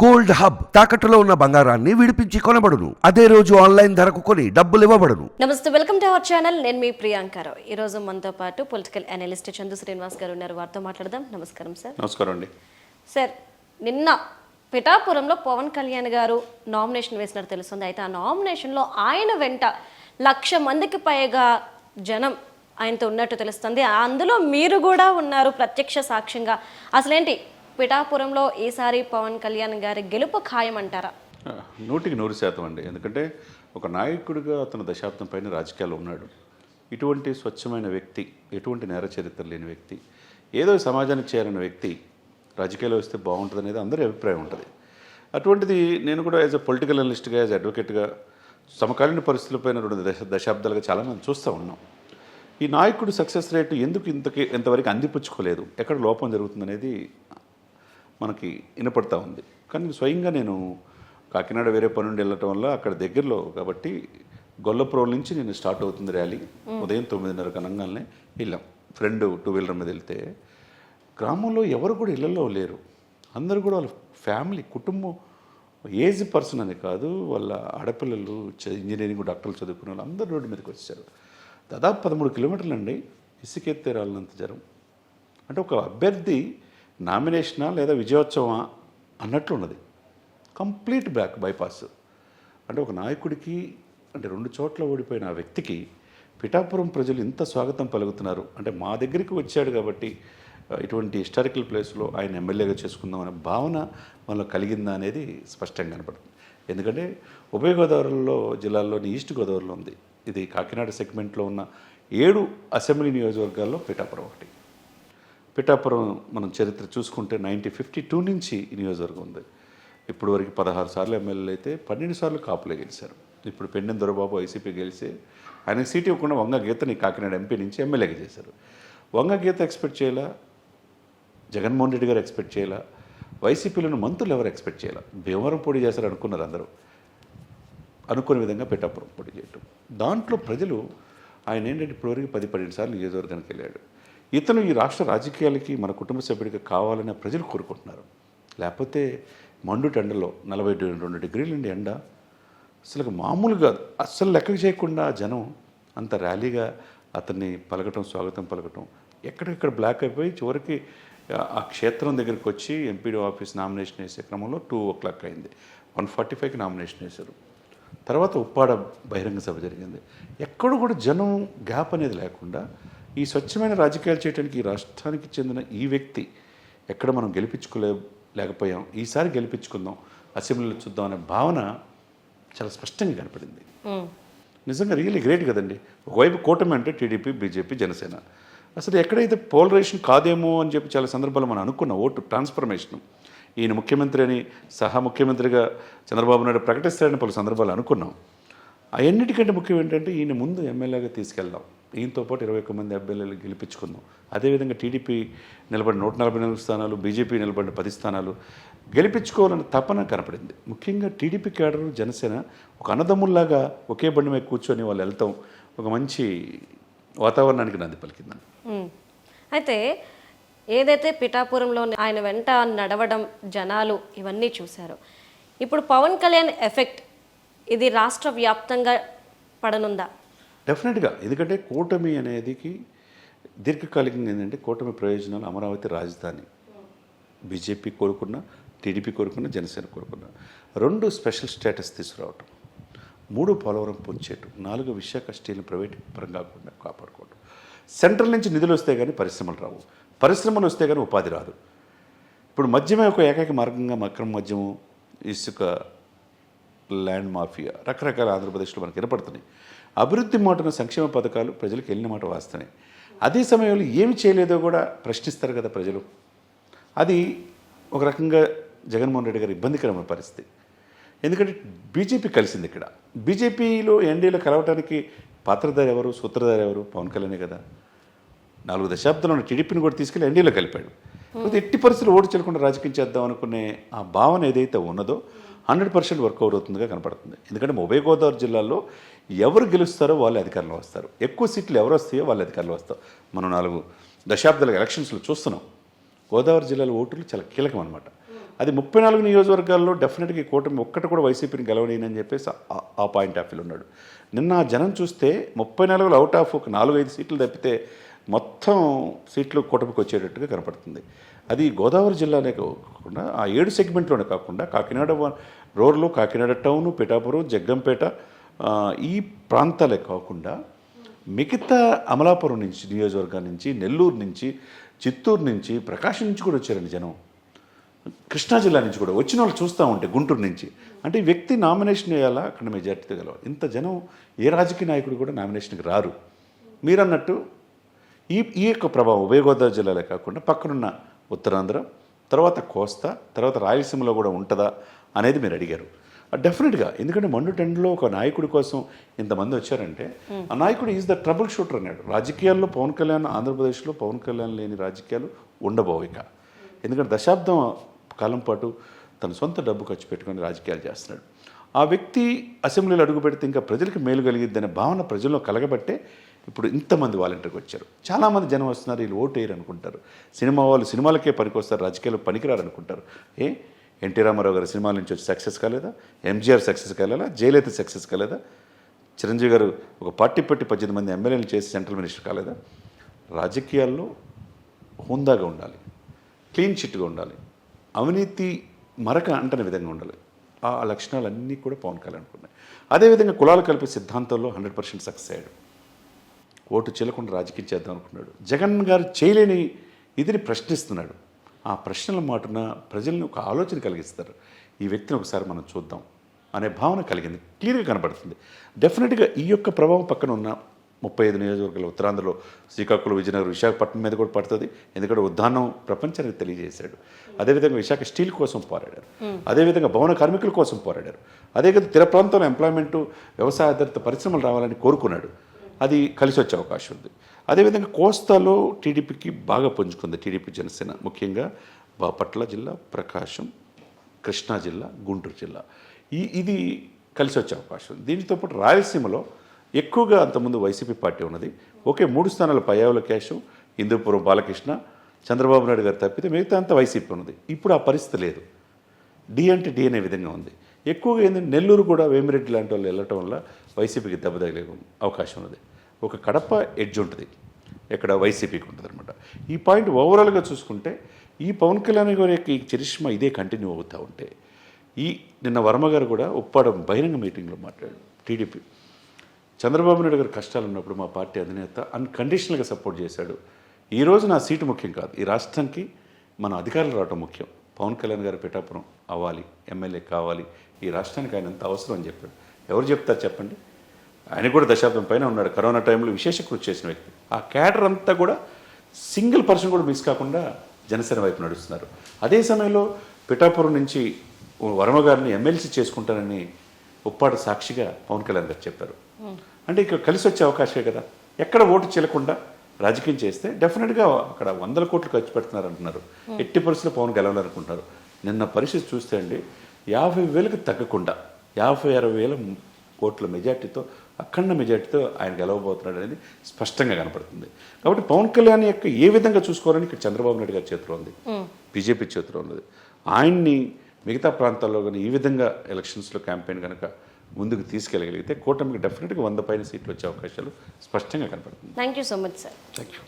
Gold hub తాకట్టులో ఉన్న బంగారాన్ని విడిపించి కొనబడును. అదే రోజు ఆన్లైన్ ధరకు కొని డబ్బులు ఇవ్వబడును. నమస్తే వెల్కమ్ టు అవర్ ఛానల్. నేను మీ ప్రియాంకారావు ఈ రోజు మనతో పాటు పొలిటికల్ అనలిస్ట్ చందు శ్రీనివాస్ గారు ఉన్నారు. వారితో మాట్లాడదాం. నమస్కారం సార్. నమస్కారం అండి. సార్ నిన్న పిఠాపురంలో పవన్ కళ్యాణ్ గారు నామినేషన్ వేసినట్టు తెలుస్తుంది. అయితే ఆ నామినేషన్లో ఆయన వెంట లక్ష మందికి పైగా జనం ఆయనతో ఉన్నట్టు తెలుస్తుంది. అందులో మీరు కూడా ఉన్నారు ప్రత్యక్ష సాక్ష్యంగా. అసలేంటి? పిఠాపురంలో ఈసారి పవన్ కళ్యాణ్ గారి గెలుపు ఖాయం అంటారా నూటికి నూరు శాతం అండి. ఎందుకంటే ఒక నాయకుడిగా అతను దశాబ్దం పైన రాజకీయాలు ఉన్నాడు. ఇటువంటి స్వచ్ఛమైన వ్యక్తి ఎటువంటి నేర చరిత్ర లేని వ్యక్తి ఏదో సమాజానికి చేయాలన్న వ్యక్తి రాజకీయాలు వస్తే బాగుంటుంది అనేది అందరి అభిప్రాయం ఉంటుంది. అటువంటిది నేను కూడా యాజ్ అ పొలిటికల్ అనలిస్ట్గా యాజ్ అడ్వకేట్గా సమకాలీన పరిస్థితులపైన రెండు దశ దశాబ్దాలుగా చాలామంది చూస్తూ ఉన్నాం. ఈ నాయకుడు సక్సెస్ రేటు ఎందుకు ఇంతకి ఇంతవరకు అందిపుచ్చుకోలేదు? ఎక్కడ లోపం జరుగుతుందనేది మనకి వినపడతా ఉంది. కానీ స్వయంగా నేను కాకినాడ వేరే పని నుండి వెళ్ళటం వల్ల అక్కడ దగ్గరలో కాబట్టి గొల్లప్రోల్ నుంచి నేను స్టార్ట్ అవుతుంది ర్యాలీ. ఉదయం తొమ్మిదిన్నర కనంగానే వెళ్ళాం. ఫ్రెండ్ టూ వీలర్ మీద వెళ్తే గ్రామంలో ఎవరు కూడా ఇళ్ళలో లేరు. అందరూ కూడా వాళ్ళ ఫ్యామిలీ కుటుంబం ఏజ్ పర్సన్ అని కాదు వాళ్ళ ఆడపిల్లలు ఇంజనీరింగ్ డాక్టర్లు చదువుకునే వాళ్ళు అందరూ రోడ్డు మీదకి వచ్చారు దాదాపు పదమూడు కిలోమీటర్లు అండి ఇసుకెత్తే రాళ్ళంత జరం అంటే ఒక అభ్యర్థి నామినేషనా లేదా విజయోత్సవమా అన్నట్లున్నది. Complete back bypass. అంటే ఒక నాయకుడికి అంటే రెండు చోట్ల ఓడిపోయిన ఆ వ్యక్తికి పిఠాపురం ప్రజలు ఇంత స్వాగతం పలుకుతున్నారు. అంటే మా దగ్గరికి వచ్చాడు కాబట్టి ఇటువంటి హిస్టారికల్ ప్లేస్లో ఆయన ఎమ్మెల్యేగా చేసుకుందాం అనే భావన మనలో కలిగిందా అనేది స్పష్టంగా కనపడుతుంది. ఎందుకంటే ఉభయ గోదావరిలో జిల్లాల్లోని ఈస్ట్ గోదావరిలో ఉంది. ఇది కాకినాడ సెగ్మెంట్లో ఉన్న ఏడు అసెంబ్లీ నియోజకవర్గాల్లో పిఠాపురం ఒకటి. పిఠాపురం మనం చరిత్ర చూసుకుంటే నైన్టీన్ ఫిఫ్టీ టూ నుంచి ఈ నియోజకవర్గం ఉంది. ఇప్పుడు వరకు పదహారు సార్లు ఎమ్మెల్యేలు అయితే పన్నెండు సార్లు కాపులే గెలిచారు. ఇప్పుడు పెండెం దొరబాబు వైసీపీ గెలిచి ఆయన సీట్ ఇవ్వకుండా వంగ గీతని కాకినాడ ఎంపీ నుంచి ఎమ్మెల్యేగా చేశారు. వంగ గీత ఎక్స్పెక్ట్ చేయాలా? జగన్మోహన్ రెడ్డి గారు ఎక్స్పెక్ట్ చేయాలా? వైసీపీలను మంత్రులు ఎవరు ఎక్స్పెక్ట్ చేయాలా? భీమవరం పోటీ చేశారు అనుకున్నారు అందరూ. అనుకునే విధంగా పిఠాపురం పోటీ చేయటం. దాంట్లో ప్రజలు ఆయన ఏంటంటే ఇప్పటివరకు పది పన్నెండు సార్లు నియోజకవర్గానికి వెళ్ళాడు. ఇతను ఈ రాష్ట్ర రాజకీయాలకి మన కుటుంబ సభ్యుడికి కావాలని ప్రజలు కోరుకుంటున్నారు. లేకపోతే మండు ఎండలో నలభై రెండు డిగ్రీలు ఉండి ఎండ. అసలు మామూలుగా అస్సలు లెక్క చేయకుండా జనం అంత ర్యాలీగా అతన్ని పలకటం స్వాగతం పలకటం ఎక్కడెక్కడ బ్లాక్ అయిపోయి చివరికి ఆ- ఆ క్షేత్రం దగ్గరికి వచ్చి ఎంపీడీ ఆఫీస్ నామినేషన్ వేసే క్రమంలో టూ ఓ క్లాక్ అయింది. వన్ ఫార్టీ ఫైవ్కి నామినేషన్ వేశారు. తర్వాత ఉప్పాడ బహిరంగ సభ జరిగింది. ఎక్కడ కూడా జనం గ్యాప్ అనేది లేకుండా ఈ స్వచ్ఛమైన రాజకీయాలు చేయడానికి ఈ రాష్ట్రానికి చెందిన ఈ వ్యక్తి ఎక్కడ మనం గెలిపించుకోలే లేకపోయాం. ఈసారి గెలిపించుకుందాం అసెంబ్లీలో చూద్దాం అనే భావన చాలా స్పష్టంగా కనపడింది. నిజంగా రియల్లీ గ్రేట్ కదండి. ఒకవైపు కూటమి అంటే టీడీపీ బీజేపీ జనసేన. అసలు ఎక్కడైతే పోలరైజేషన్ కాదేమో అని చెప్పి చాలా సందర్భాలు మనం అనుకున్న ఓటు ట్రాన్స్ఫర్మేషన్ ఈయన ముఖ్యమంత్రి అని సహా ముఖ్యమంత్రిగా చంద్రబాబు నాయుడు ప్రకటిస్తారని పలు సందర్భాలు అనుకున్నాం. అన్నిటికంటే ముఖ్యం ఏంటంటే ఈయన ముందు ఎమ్మెల్యేగా తీసుకెళ్దాం. ఈయనతో పాటు ఇరవై ఒక్క మంది అభ్యర్థులు గెలిపించుకుందాం. అదేవిధంగా టీడీపీ నిలబడిన నూట నలభై నాలుగు స్థానాలు బీజేపీ నిలబడిన పది స్థానాలు గెలిపించుకోవాలన్న తపన కనపడింది. ముఖ్యంగా టీడీపీ కేడరు జనసేన ఒక అన్నదమ్ముల్లాగా ఒకే బండి మీద కూర్చొని వాళ్ళు వెళ్తాం. ఒక మంచి వాతావరణానికి నాంది పలికిందని అయితే ఏదైతే పిఠాపురంలో ఆయన వెంట నడవడం జనాలు ఇవన్నీ చూశారు. ఇప్పుడు పవన్ కళ్యాణ్ ఎఫెక్ట్ ఇది రాష్ట్ర వ్యాప్తంగా పడనుందా? డెఫినెట్గా ఎందుకంటే కూటమి అనేదికి దీర్ఘకాలికంగా ఏంటంటే కూటమి ప్రయోజనాలు అమరావతి రాజధాని. బీజేపీ కోరుకున్న టీడీపీ కోరుకున్న జనసేన కోరుకున్న. రెండు స్పెషల్ స్టేటస్ తీసుకురావటం. మూడు పోలవరం పూర్చేయటం నాలుగు విశాఖ స్టీల్ని ప్రైవేట్ పరం కాకుండా కాపాడుకోవటం. సెంట్రల్ నుంచి నిధులు వస్తే కానీ పరిశ్రమలు రావు. పరిశ్రమలు వస్తే కానీ ఉపాధి రాదు. ఇప్పుడు మద్యమే ఒక ఏకైక మార్గంగా మక్రం మద్యము ఇసుక ల్యాండ్ మాఫియా రకరకాల ఆంధ్రప్రదేశ్లో మనకి వినపడుతున్నాయి. అభివృద్ధి మాటన సంక్షేమ పథకాలు ప్రజలకు వెళ్ళిన మాట వాస్తవమే. అదే సమయంలో ఏమి చేయలేదో కూడా ప్రశ్నిస్తారు కదా ప్రజలు. అది ఒక రకంగా జగన్మోహన్ రెడ్డి గారు ఇబ్బందికరమైన పరిస్థితి. ఎందుకంటే బీజేపీ కలిసింది ఇక్కడ. బీజేపీలో ఎన్డీలో కలవటానికి పాత్రధారి ఎవరు సూత్రధారి ఎవరు? పవన్ కళ్యాణే కదా. నాలుగు దశాబ్దంలో టీడీపీని కూడా తీసుకెళ్ళి ఎన్డీలో కలిపాడు. ఎట్టి పరిస్థితులు ఓటు చెల్లకుండా రాజకీయం చేద్దాం అనుకునే ఆ భావన ఏదైతే ఉన్నదో హండ్రెడ్ పర్సెంట్ వర్కౌట్ అవుతుందిగా కనపడుతుంది. ఎందుకంటే ఉభయ గోదావరి జిల్లాలో ఎవరు గెలుస్తారో వాళ్ళు అధికారంలో వస్తారు. ఎక్కువ సీట్లు ఎవరు వస్తాయో వాళ్ళు అధికారంలో వస్తారు. మనం నాలుగు దశాబ్దాల ఎలక్షన్స్లో చూస్తున్నాం. గోదావరి జిల్లాలో ఓటర్లు చాలా కీలకం అనమాట అది ముప్పై నాలుగు నియోజకవర్గాల్లో డెఫినెట్గా కూటమి ఒక్కటి కూడా వైసీపీని గెలవలేనని చెప్పేసి ఆ- పాయింట్ ఆఫ్ వ్యూలో ఉన్నాడు. నిన్న ఆ జనం చూస్తే ముప్పై నాలుగులో అవుట్ ఆఫ్ ఒక నాలుగు ఐదు సీట్లు తప్పితే మొత్తం సీట్లు కూటమికి వచ్చేటట్టుగా కనపడుతుంది. అది గోదావరి జిల్లానే కాకుండా ఆ ఏడు సెగ్మెంట్లోనే కాకుండా కాకినాడ రోడ్లు కాకినాడ టౌను పిఠాపురం జగ్గంపేట ఈ ప్రాంతాలే కాకుండా మిగతా అమలాపురం నుంచి నియోజకవర్గం నుంచి నెల్లూరు నుంచి చిత్తూరు నుంచి ప్రకాశం నుంచి కూడా వచ్చారండి జనం. కృష్ణా జిల్లా నుంచి కూడా వచ్చిన వాళ్ళు చూస్తూ ఉంటే గుంటూరు నుంచి. అంటే వ్యక్తి నామినేషన్ వేయాలా? అక్కడ మెజార్టీతో గెలవాలి. ఇంత జనం ఏ రాజకీయ నాయకుడు కూడా నామినేషన్కి రారు. మీరన్నట్టు ఈ ఈ యొక్క ప్రభావం ఉభయ గోదావరి జిల్లాలే కాకుండా పక్కనున్న ఉత్తరాంధ్ర తర్వాత కోస్తా తర్వాత రాయలసీమలో కూడా ఉంటుందా అనేది మీరు అడిగారు. డెఫినెట్గా. ఎందుకంటే మండు టెండ్లో ఒక నాయకుడి కోసం ఇంతమంది వచ్చారంటే ఆ నాయకుడు ఈజ్ ద ట్రబుల్ షూటర్ అన్నాడు. రాజకీయాల్లో పవన్ కళ్యాణ్ ఆంధ్రప్రదేశ్లో పవన్ కళ్యాణ్ లేని రాజకీయాలు ఉండబోవు ఇక. ఎందుకంటే దశాబ్దం కాలం పాటు తన సొంత డబ్బు ఖర్చు పెట్టుకొని రాజకీయాలు చేస్తున్నాడు. ఆ వ్యక్తి అసెంబ్లీలో అడుగు పెడితే ఇంకా ప్రజలకు మేలు కలిగిద్దనే భావన ప్రజల్లో కలగబట్టే ఇప్పుడు ఇంతమంది వాలంటీర్కి వచ్చారు. చాలామంది జనం వస్తున్నారు వీళ్ళు ఓటు వేయరు అనుకుంటారు సినిమా వాళ్ళు సినిమాలకే పనికొస్తారు రాజకీయాలు పనికిరారు అనుకుంటారు ఏ ఎన్టీ రామారావు గారు సినిమాల నుంచి వచ్చి సక్సెస్ కాలేదా? ఎంజీఆర్ సక్సెస్ కాలేదా? జయలలిత సక్సెస్ కాలేదా? చిరంజీవి గారు ఒక పార్టీ పెట్టి పద్దెనిమిది మంది ఎమ్మెల్యేలు చేసి సెంట్రల్ మినిస్టర్ కాలేదా? రాజకీయాల్లో హుందాగా ఉండాలి. క్లీన్ చిట్గా ఉండాలి. అవినీతి మరక అంటని విధంగా ఉండాలి. ఆ లక్షణాలన్నీ కూడా పవన్ కళ్యాణ్ అనుకున్నాయి అదేవిధంగా కులాలు కలిపే సిద్ధాంతంలో హండ్రెడ్ పర్సెంట్ సక్సెస్ అయ్యాడు. ఓటు చెల్లకుండా రాజకీయం చేద్దాం అనుకున్నాడు. జగన్ గారు చేయలేని ఇదిని ప్రశ్నిస్తున్నాడు. ఆ ప్రశ్నల మాటున ప్రజల్ని ఒక ఆలోచన కలిగిస్తారు. ఈ వ్యక్తిని ఒకసారి మనం చూద్దాం అనే భావన కలిగింది. క్లియర్గా కనబడుతుంది. డెఫినెట్గా ఈ యొక్క ప్రభావం పక్కన ఉన్న ముప్పై ఐదు నియోజకవర్గాలు ఉత్తరాంధ్రలో శ్రీకాకుళం విజయనగరం విశాఖపట్నం మీద కూడా పడుతుంది. ఎందుకంటే ఉద్దానం ప్రపంచానికి తెలియజేశాడు. అదేవిధంగా విశాఖ స్టీల్ కోసం పోరాడారు. అదేవిధంగా భవన కార్మికుల కోసం పోరాడారు. అదేవిధంగా తీర ప్రాంతంలో ఎంప్లాయ్మెంట్ వ్యవసాయ ఆధారిత పరిశ్రమలు రావాలని కోరుకున్నాడు. అది కలిసి వచ్చే అవకాశం ఉంది. అదేవిధంగా కోస్తాలో టీడీపీకి బాగా పుంజుకుంది టీడీపీ జనసేన. ముఖ్యంగా బాపట్ల జిల్లా ప్రకాశం కృష్ణా జిల్లా గుంటూరు జిల్లా. ఈ ఇది కలిసి వచ్చే అవకాశం ఉంది. దీనితో పాటు రాయలసీమలో ఎక్కువగా అంతకుముందు వైసీపీ పార్టీ ఉన్నది. ఒకే మూడు స్థానాలు పయ్యావుల క్యాష్ ఇందూపురం బాలకృష్ణ చంద్రబాబు నాయుడు గారు తప్పితే మిగతా అంతా వైసీపీ ఉన్నది. ఇప్పుడు ఆ పరిస్థితి లేదు. డి అంటే డి అనే విధంగా ఉంది. ఎక్కువగా ఏంటంటే నెల్లూరు కూడా వేమిరెడ్డి లాంటి వాళ్ళు వెళ్ళటం వల్ల వైసీపీకి దెబ్బ తగిలే అవకాశం ఉన్నది. ఒక కడప ఎడ్జ్ ఉంటుంది. ఇక్కడ వైసీపీకి ఉంటుంది అనమాట ఈ పాయింట్ ఓవరాల్గా చూసుకుంటే ఈ పవన్ కళ్యాణ్ గారి యొక్క ఈ చరిష్మా ఇదే కంటిన్యూ అవుతూ ఉంటే ఈ నిన్న వర్మ గారు కూడా ఉప్పాడ బహిరంగ మీటింగ్లో మాట్లాడాడు టీడీపీ. చంద్రబాబు నాయుడు గారు కష్టాలు ఉన్నప్పుడు మా పార్టీ అధినేత అన్కండిషనల్గా సపోర్ట్ చేశాడు. ఈ రోజు నా సీటు ముఖ్యం కాదు. ఈ రాష్ట్రానికి మన అధికారులు రావడం ముఖ్యం. పవన్ కళ్యాణ్ గారు పిఠాపురం అవ్వాలి ఎమ్మెల్యే కావాలి ఈ రాష్ట్రానికి ఆయన ఎంత అవసరం అని చెప్పాడు. ఎవరు చెప్తారు చెప్పండి? ఆయన కూడా దశాబ్దం పైన ఉన్నాడు. కరోనా టైంలో విశేష కృషి చేసిన వ్యక్తి. ఆ క్యాడర్ అంతా కూడా సింగిల్ పర్సన్ కూడా మిస్ కాకుండా జనసేన వైపు నడుస్తున్నారు. అదే సమయంలో పిఠాపురం నుంచి వర్మ గారిని ఎమ్మెల్సీ చేసుకుంటానని ఉప్పాడు సాక్షిగా పవన్ కళ్యాణ్ గారు చెప్పారు. అంటే ఇక కలిసి వచ్చే అవకాశమే కదా. ఎక్కడ ఓటు చెల్లకుండా రాజకీయం చేస్తే డెఫినెట్గా అక్కడ వందల కోట్లు ఖర్చు పెడుతున్నారు అంటున్నారు ఎట్టి పరిస్థితుల్లో పవన్ గెలవాలనుకుంటున్నారు. నిన్న పరిస్థితి చూస్తే అండి యాభై వేలకు తగ్గకుండా యాభై అరవై వేల కోట్ల మెజార్టీతో అఖండ మెజార్టీతో ఆయన గెలవబోతున్నాడు అనేది స్పష్టంగా కనపడుతుంది. కాబట్టి పవన్ కళ్యాణ్ యొక్క ఏ విధంగా చూసుకోవాలని ఇక్కడ చంద్రబాబు నాయుడు గారి చేతిలో ఉంది. బీజేపీ చేతిలో ఉన్నది. ఆయన్ని మిగతా ప్రాంతాల్లో కానీ ఈ విధంగా ఎలక్షన్స్లో క్యాంపెయిన్ కనుక ముందుకు తీసుకెళ్ళగలిగితే కూటమికి డెఫినెట్గా వంద పైన సీట్లు వచ్చే అవకాశాలు స్పష్టంగా కనపడుతుంది thank you so much sir thank you